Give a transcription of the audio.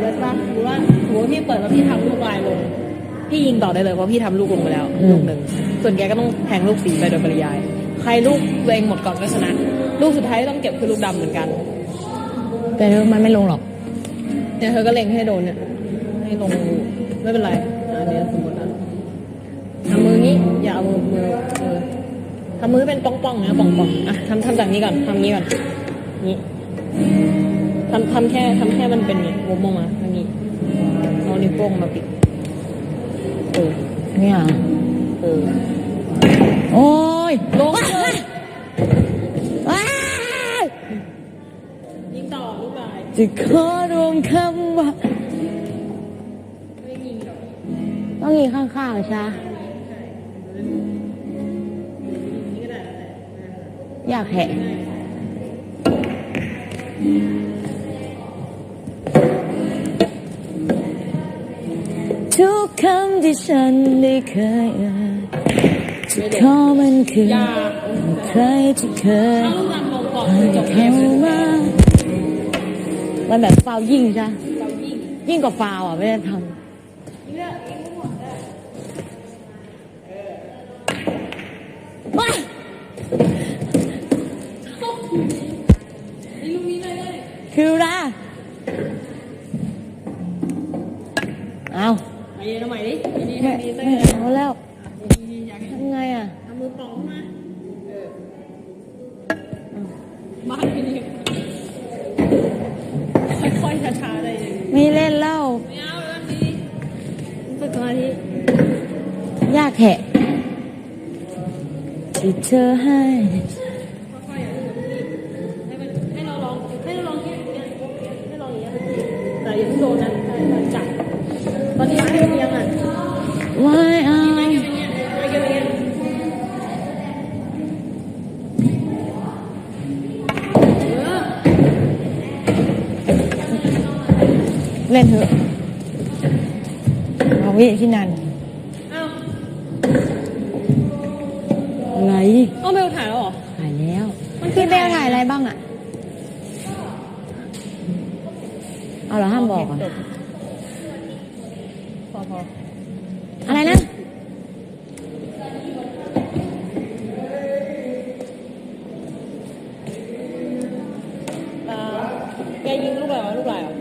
เลิศปะหรือว่าหรือว่าพี่เปิดแล้วพี่ทำลูกลายลง พี่ยิงต่อได้เลยเพราะพี่ทำลูกลงไปแล้วอืม ลูกหนึ่งส่วนแกก็ต้องแทงลูกสีไปโดยปริยาย ใครลูกตัวเองหมดก่อนก็ชนะ ลูกสุดท้ายที่ต้องเก็บคือลูกดำเหมือนกัน แต่มันไม่ลงหรอก เนี่ยเธอก็เล็งให้โดนเนี่ยให้ลงไม่เป็นไรอันนี้สมมตินะทำมือนี้อย่าเอามือมือมือทำมือเป็นป้องๆนะป้องๆอะทำทำจากนี้ก่อนทำนี้ก่อนนี้ ทำทำแค่ทำแค่มันเป็นไงวมออกมาทางนี้เอานิ้วโป้งมาปิดเออเนี่ยเออโอ้ยลงเลยว้ายยิงต่อลูกลายจะขอรวมคำว่าไม่ยิงหรอกต้องยิงข้างๆใช่ไหมนี่ก็ได้แล้วแต่อยากแหะ ทุกคำที่ฉันได้เคยอ่านจะขอมันคือใครที่เคยเอาลูกดำลงก่อนเข้ามามันแบบฟาวยิ่งใช่ไหมเรายิงยิ่งกว่าฟาวอะไม่ได้ทยิงเลือไม่หมดได้ำคือละ ไปเย็นเอาใหม่ดิทีนี้ไม่ทำนี้เต้ไม่ยเอาแล้วดีๆอยากให้ทำไงอะทำมือปองขึ้นมา เออบ้านพี่นี่ค่อยๆช้าๆได้เลยไม่เล่นแล้วไม่เอาแบบนี้ฝึกสมาธิยากแหะที่เธอให้ ตอนนี้ให้เอียงอะไม่เอาไม่เกี่ยวอย่างเงี้ยไม่เกี่ยวอย่างเงี้ยเออเล่นเถอะเอาวิที่นั่นเอ้าอะไรเอาเบลถ่ายแล้วเหรอถ่ายแล้ว มันคือพี่เบลถ่ายอะไรบ้างอะเอาเหรอห้ามบอกอะพ อพออะไรนะตาแกยิงลูกอะไรวะลูกอะไรอะ